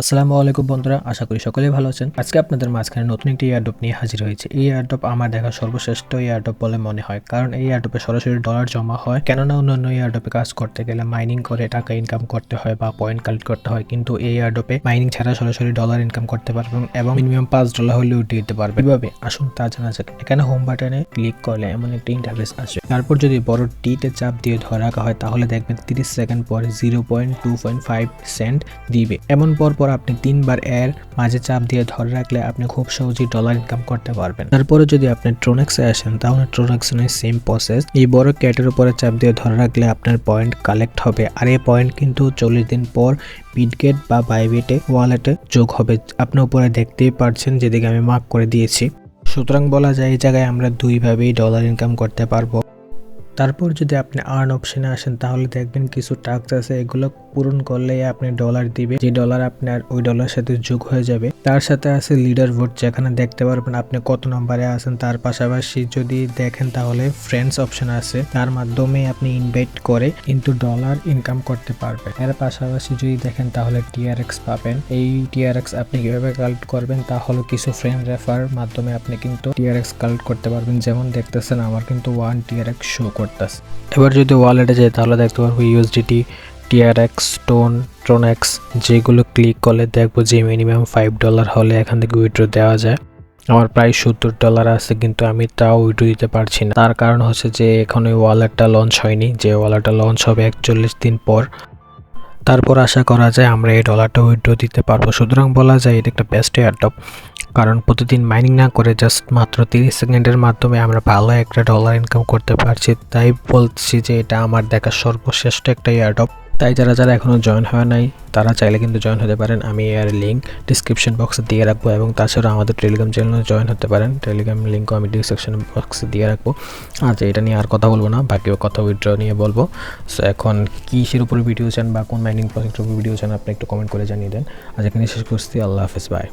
আসসালামু আলাইকুম বন্ধুরা, আশা করি সকলেই ভালো আছেন। আজকে আপনাদের মাঝখানে নতুন একটি এয়ারড্রপ নিয়ে হাজির হয়েছে। এই এয়ারড্রপ আমার দেখা সর্বশ্রেষ্ঠ এয়ারড্রপ বলে মনে হয়, কারণ এই এয়ারড্রপে সরাসরি ডলার জমা হয়। কেননা অন্যান্য এয়ারড্রপে কাজ করতে গেলে মাইনিং করে, টাকা ইনকাম করতে হয় বা পয়েন্ট কালেক্ট করতে হয়, কিন্তু এই এয়ারড্রপে মাইনিং ছাড়া সরাসরি ডলার ইনকাম করতে পারবেন এবং মিনিমাম পাঁচ ডলার হলে উঠিয়ে দিতে পারবেন। কীভাবে? আসুন তা জানা যাক। এখানে হোম বাটনে ক্লিক করলে এমন একটি ইন্টারফেস আসবে তারপর যদি বড় টিতে চাপ দিয়ে ধরে রাখা হয়, তাহলে দেখবেন তিরিশ সেকেন্ড পরে zero point two point five cent দিবে। এমন পর পর আপনি তিনবার এর মাঝে চাপ দিয়ে ধরে রাখলে আপনি খুব সহজেই ডলার ইনকাম করতে পারবেন। তারপরে যদি আপনি ট্রোনেক্সে আসেন, তাহলে ট্রোনেক্সনের সেম প্রসেস এই বড় ক্যাটের উপরে চাপ দিয়ে ধরে রাখলে আপনার পয়েন্ট কালেক্ট হবে আর এই পয়েন্ট কিন্তু চল্লিশ দিন পর বিটগেট বা বাইবিটে ওয়ালেটে যোগ হবে। আপনি উপরে দেখতেই পারছেন, যেদিকে আমি মার্ক করে দিয়েছি। সুতরাং বলা যায় এই জায়গায় আমরা দুইভাবেই ডলার ইনকাম করতে পারব। তারপর যদি আপনি আর্ন অপশনে আসেন, তাহলে দেখবেন কিছু টাস্ক আছে, এগুলো পূরণ করলেই আপনি ডলার দিবে। যে ডলার আপনার ওই ডলার সাথে যোগ হয়ে যাবে। তার সাথে আছে লিডার ভোট যেখানে দেখতে পারবেন আপনি কত নম্বরে আছেন। তার পাশাপাশি যদি দেখেন, তাহলে ফ্রেন্ডস অপশন আছে। তার মাধ্যমে আপনি ইনভাইট করে কিন্তু ডলার ইনকাম করতে পারবেন। এর পাশাপাশি যদি দেখেন, তাহলে টিআরএক্স পাবেন। এই টিআরএক্স আপনি কীভাবে কালেক্ট করবেন, তা হলো কিছু ফ্রেন্ড রেফার মাধ্যমে আপনি কিন্তু টিআরএক্স কালেক্ট করতে পারবেন। যেমন দেখতেছেন, আমার কিন্তু ওয়ান টিআরএক্স শো করতেছে। এবার যদি ওয়ালেটে যাই তাহলে দেখতে পারব ইউএসডিটি টিআরএক্স টোন ট্রোনেক্স যেগুলো ক্লিক করলে দেখব যে মিনিমাম ফাইভ ডলার হলে এখান থেকে উইথড্র দেওয়া যায়। আমার প্রায় সত্তর ডলার আছে, কিন্তু আমি তাও উইড্রো দিতে পারছি না। তার কারণ হচ্ছে যে এখন ওই ওয়ালেটটা লঞ্চ হয়নি। যে ওয়ালেটটা লঞ্চ হবে একচল্লিশ দিন পর তারপর আশা করা যায় আমরা এই ডলারটা উইথড্র দিতে পারব। সুতরাং বলা যায় এটা একটা বেস্ট এয়ারটপ কারণ প্রতিদিন মাইনিং না করে জাস্ট মাত্র তিরিশ সেকেন্ডের মাধ্যমে আমরা ভালো একটা ডলার ইনকাম করতে পারছি। তাই বলছি যে এটা আমার দেখা সর্বশ্রেষ্ঠ একটা এয়ারটপ তাই যারা যারা এখনও জয়েন হয় নাই, তারা চাইলে কিন্তু জয়েন হতে পারেন। আমি এর লিঙ্ক ডিসক্রিপশন বক্সে দিয়ে রাখব এবং তাছাড়া আমাদের টেলিগ্রাম চ্যানেলে জয়েন হতে পারেন। টেলিগ্রাম লিঙ্কও আমি ডিসক্রিপশন বক্সে দিয়ে রাখব। আচ্ছা এটা নিয়ে আর কথা বলব না, বাকি কথা উইথড্র নিয়ে বলব। সো এখন কীসের উপরে ভিডিও চান বা কোন মাইনিং প্রজেক্টের উপর ভিডিও চান, আপনি একটু কমেন্ট করে জানিয়ে দেন। আজ এখানে শেষ করছি, আল্লাহ হাফিজ বাই